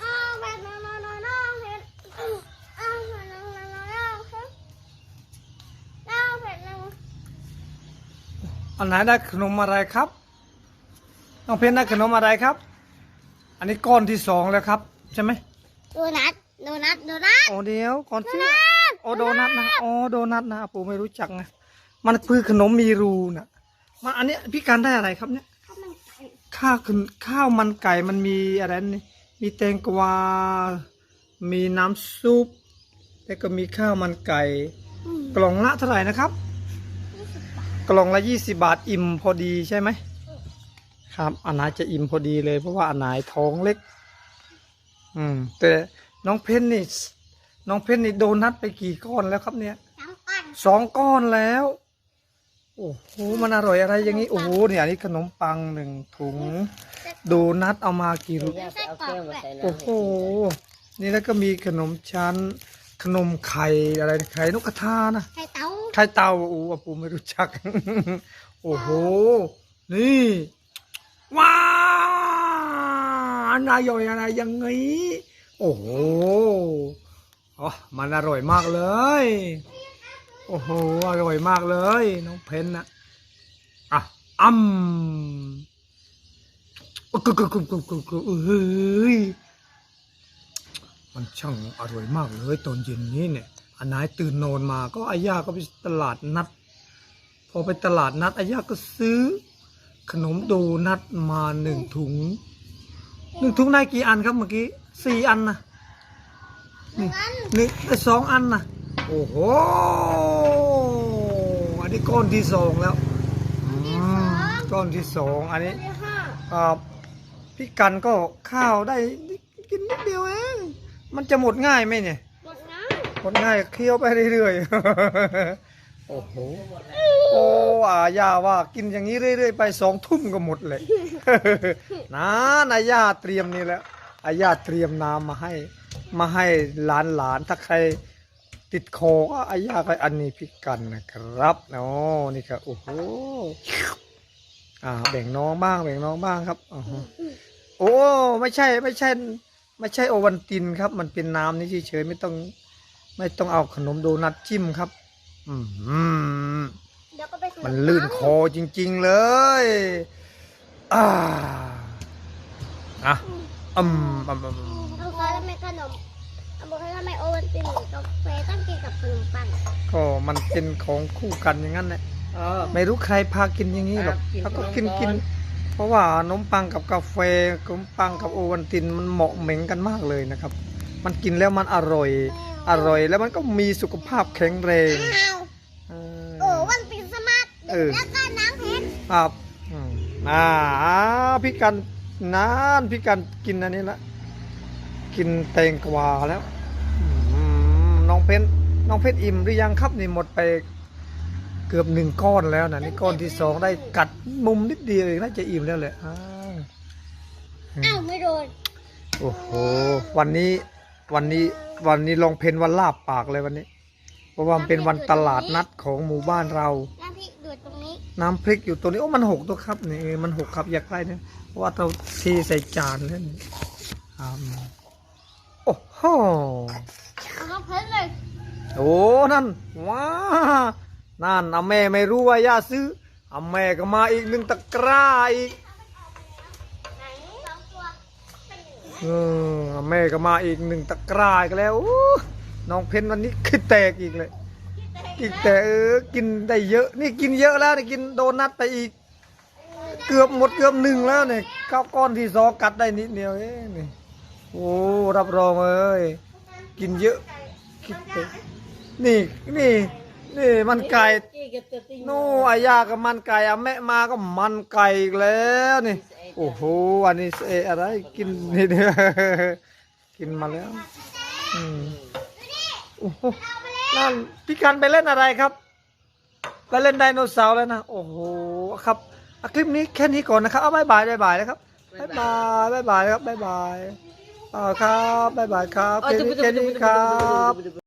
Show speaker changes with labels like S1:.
S1: เอาแม่น้องน้องน้องน้องเห็นเอาแม่น้องน้องน้องน้องเห็นเอาแม่น้อง
S2: อันไหนได้ขนมอะไรครับ น้องเพนได้ขนมอะไรครับ อันนี้ก้อนที่สองแล้วครับ ใช่ไหม
S1: โดนัทโดนัทโดนัท
S2: โอ้เดียวก่อนสิ
S1: โดนัท
S2: โอ้โดนัทนะโอ้โดนัทนะปูไม่รู้จักนะมันคือขนมมีรูนะมาอันนี้พี่การได้อะไรครับเนี่ย
S1: ข้าวมันไก่
S2: ข้าวคือข้าวมันไก่มันมีอะไรนี่มีแตงกวา มีน้ำซุป แล้วก็มีข้าวมันไก่
S1: อืม
S2: กล่องละเท่าไหร่นะครับ
S1: ยี่สิบบาท
S2: กล่องละยี่สิบาทอิ่มพอดีใช่ไหม ครับอันไหนจะอิ่มพอดีเลย เพราะว่าอันไหนท้องเล็ก อืม แต่น้องเพนนี่ น้องเพนนี่โดนัทไปกี่ก้อนแล้วครับเนี่ย
S1: น้ำปั่น
S2: สองก้อนแล้วโอ้โหมันอร่อยอะไรอย่างนี้โอ้โหเนี่ยอันนี้ขนมปังหนึ่งถุงโดนัทเอามากี่ลูก
S3: ย่าไปเอาแก้วมาใส่น้ำ
S2: โอ้โหนี่แล้วก็มีขนมชั้น ขนมไข่อะไรไข่นกกระทานะ
S1: ไข่เต้า
S2: ไข่เต่าโอ้อาปูไม่รู้จัก โอ้โหนี่ว้าอันอร่อยอะไรอยังไงโอ้โหอ๋อมันอร่อยมากเลยโอ้โห อร่อยมากเลย น้องเพนนะอะอ้ำกึกกึกกึกกึกกึกกึกเอ้ยมันช่างอร่อยมากเลยตอนเย็นนี้เนี่ยอันนายตื่นนอนมาก็อาย่าก็ไปตลาดนัด พอไปตลาดนัดอาย่าก็ซื้อ ขนมโดนัทมาหนึ่งถุงหนึ่งถุงได้กี่อันครับเมื่อกี้สี่อันนะนี่นี่ได้สองอันนะ โอ้โห อันนี้ก้อนที่สองแล้วอืมก้อนที่สองอันนี้
S1: ที่ห้า
S2: ครับพี่กันก็ข้าวได้กินนิดเดียวเองมันจะหมดง่ายไหมเนี่ย
S1: หมดน้
S2: หมดง่ายเคี้ยวไปเรื่อยๆ โอ้โหโอ้อาย่าว่ากินอย่างนี้เรื่อยๆไปสองทุ่มก็หมดเลยนะนายาเตรียมนี่แหล้วอาย่าเตรียมน้ำมาให้ มาให้หลานหลานๆถ้าใคร ติดคอก็อาย่าก็อันนี้พี่กันนะครับโอ้นี่ครับโอ้โหอ่าแบ่งน้องบ้างแบ่งน้องบ้างครับอ๋อฮะโอ้ไม่ใช่ไม่ใช่ ไม่ใช่โอวันตินครับ มันเป็นน้ำนี่เฉยๆไม่ต้อง ไม่ต้องเอาขนมโดนัทจิ้มครับ อืมำ
S1: เดี๋ยวก็ไปซื้อ
S2: มันลื่นคอจริง ๆ เลยอ่าอะอืมอืมอืมอืม
S1: เอาก็ทำไมขนมเอาบอกให้ทำไมโอวัลตินหรือกาแฟต้องกินกับขนมปัง
S2: ก็มันเป็นของคู่กันอย่างนั้นแหละ
S3: เออ
S2: ไม่รู้ใครพากินอย่างนี้หรอก
S3: อะกิน
S2: เขาก็
S3: ขนม
S2: กิน
S3: ก่อน
S2: กิน เพราะว่าขนมปังกับกาแฟขนมปังกับโอวันตินมันเหมาะเหม็งกันมากเลยนะครับ มันกินแล้วมันอร่อย อร่อยแล้วมันก็มีสุขภาพแข็งแรง
S1: อ้าว
S2: เอ
S1: โอ้
S2: อ
S1: วันตินสมาร์ท
S2: เออ
S1: แล้วก็น้ำเพชร
S2: ครับอืมอ่าอ่าพี่กันนานพี่กันกินอันนี้ละ กินแตงกวาแล้วอืมน้องเพชรน้องเพชรอิ่มหรือยังครับนี่หมดไปเกือบหนึ่งก้อนแล้วนะนี่ก้อนที่สองได้กัดมุมนิดเดียวเองน่าจะอิ่มแล้วแหละอ้าว
S1: อ้าวไม่โดน
S2: โอ้โหวันนี้วันนี้วันนี้ลองเพนวันลาบปากเลยวันนี้ เพราะว่ามันเป็นวันตลาดนัดของหมู่บ้านเรา
S1: น้ำพริกดูดตรงนี้
S2: น้ำพริกอยู่ตัวนี้โอ้มันหกตัวครับนี่เออมันหกครับอยากได้เนี่ยเพราะว่าเราเทใส่จานแล้วนี่ครับ โอ้โห
S1: เอาน้ำเพชรเลย
S2: โอ้นั่นว้านั่นอาแม่ไม่รู้ว่าย่าซื้ออาแม่ก็มาอีกหนึ่งตะกร้าอีก
S1: ไหนสองตัวเป็นหนึ่ง
S2: เอออาแม่ก็มาอีกหนึ่งตะกร้าอีกแล้วอู้น้องเพนวันนี้คือแตกอีกเลยอีกแต่เออกินได้เยอะ นี่กินเยอะแล้วนี่กินโดนัทไปอีก เกือบหมดเกือบหนึ่งแล้วเนี่ยข้าวก้อนที่สองกัดได้นิดเดียวเองนี่ โอ้รับรองเลยกินเยอะคิดไปนี่นี่นี่มันไก่
S3: จี้กับตัวติ้ง
S2: นู่นอายากับมันไก่อาแม่มาก็มันไก่อีกแล้วนี่โอ้โหอันนี้เออะไรกินนี่เดียวกินมาแล้วอืมโอ้โหนั่นพี่กันไปเล่นอะไรครับไปเล่นไดโนเสาร์แล้วนะโอ้โหครับอะคลิปนี้แค่นี้ก่อนนะครับเอาบายบายบายบายนะครับบายบายบายบายครับบายบาย อ่าครับบายบายครับแค่นี้แค่นี้ครับ